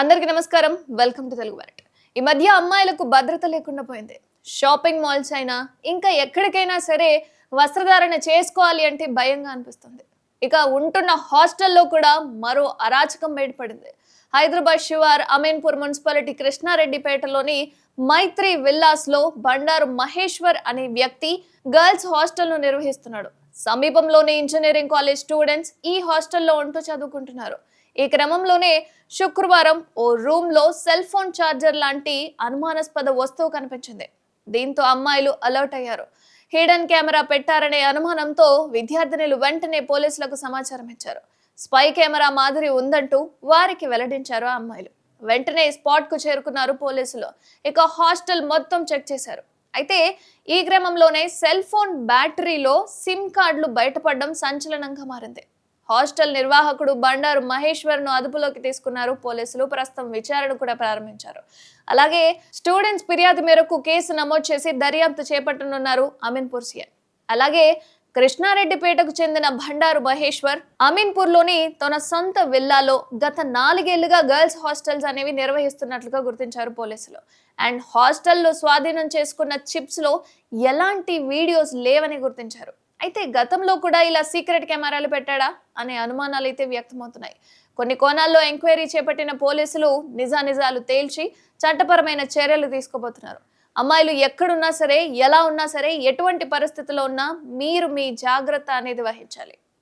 అందరికీ నమస్కారం. Welcome to Telugu what ఈ మధ్య అమ్మాయిలకు భద్రత లేకుండా పోయింది. షాపింగ్ మాల్స్ అయినా ఇంకా ఎక్కడికైనా సరే వస్త్రధారణ చేసుకోవాలి అంటే భయంగా అనిపిస్తుంది. ఇక ఉంటున్న హాస్టల్లో కూడా మరో అరాచకం బయటపడింది హైదరాబాద్ శివార్ అమీన్పూర్ మున్సిపాలిటీ కృష్ణారెడ్డిపేటలోని మైత్రి విల్లాస్లో బండారు మహేశ్వర్ అనే వ్యక్తి గర్ల్స్ హాస్టల్ను నిర్వహిస్తున్నాడు. సమీపంలోని ఇంజనీరింగ్ కాలేజ్ స్టూడెంట్స్ ఈ హాస్టల్లో ఉంటూ చదువుకుంటున్నారు. ఈ క్రమంలోనే శుక్రవారం ఓ రూమ్లో సెల్ ఫోన్ ఛార్జర్ లాంటి అనుమానాస్పద వస్తువు కనిపించింది. దీంతో అమ్మాయిలు అలర్ట్ అయ్యారు. హిడెన్ కెమెరా పెట్టారనే అనుమానంతో విద్యార్థినులు వెంటనే పోలీసులకు సమాచారం ఇచ్చారు. స్పై కెమెరా మాదిరి ఉందంటూ వారికి వెల్లడించారు ఆ అమ్మాయిలు. వెంటనే స్పాట్కు చేరుకున్నారు పోలీసులు. ఇక హాస్టల్ మొత్తం చెక్ చేశారు. అయితే ఈ క్రమంలోనే సెల్ ఫోన్ బ్యాటరీలో సిమ్ కార్డులు బయటపడడం సంచలనంగా మారింది. హాస్టల్ నిర్వాహకుడు బండారు మహేశ్వర్ను అదుపులోకి తీసుకున్నారు పోలీసులు. ప్రస్తుతం విచారణ కూడా ప్రారంభించారు. అలాగే స్టూడెంట్స్ ఫిర్యాదు మేరకు కేసు నమోదు చేసి దర్యాప్తు చేపట్టనున్నారు అమీన్పూర్ సీఎం అలాగే కృష్ణారెడ్డిపేటకు చెందిన భండారు మహేశ్వర్ అమీన్పూర్లోని తన సొంత విల్లాలో గత నాలుగేళ్ళుగా గర్ల్స్ హాస్టల్స్ అనేవి నిర్వహిస్తున్నట్లుగా గుర్తించారు పోలీసులు. అండ్ హాస్టల్లో స్వాధీనం చేసుకున్న చిప్స్లో ఎలాంటి వీడియోస్ లేవని గుర్తించారు. అయితే గతంలో కూడా ఇలా సీక్రెట్ కెమెరాలు పెట్టాడా అనే అనుమానాలు అయితే వ్యక్తమవుతున్నాయి. కొన్ని కోణాల్లో ఎంక్వైరీ చేపట్టిన పోలీసులు నిజానిజాలు తేల్చి చట్టపరమైన చర్యలు తీసుకోబోతున్నారు. అమ్మాయిలు ఎక్కడున్నా సరే ఎలా ఉన్నా సరే ఎటువంటి పరిస్థితుల్లో ఉన్నా మీరు మీ జాగ్రత్త అనేది వహించాలి.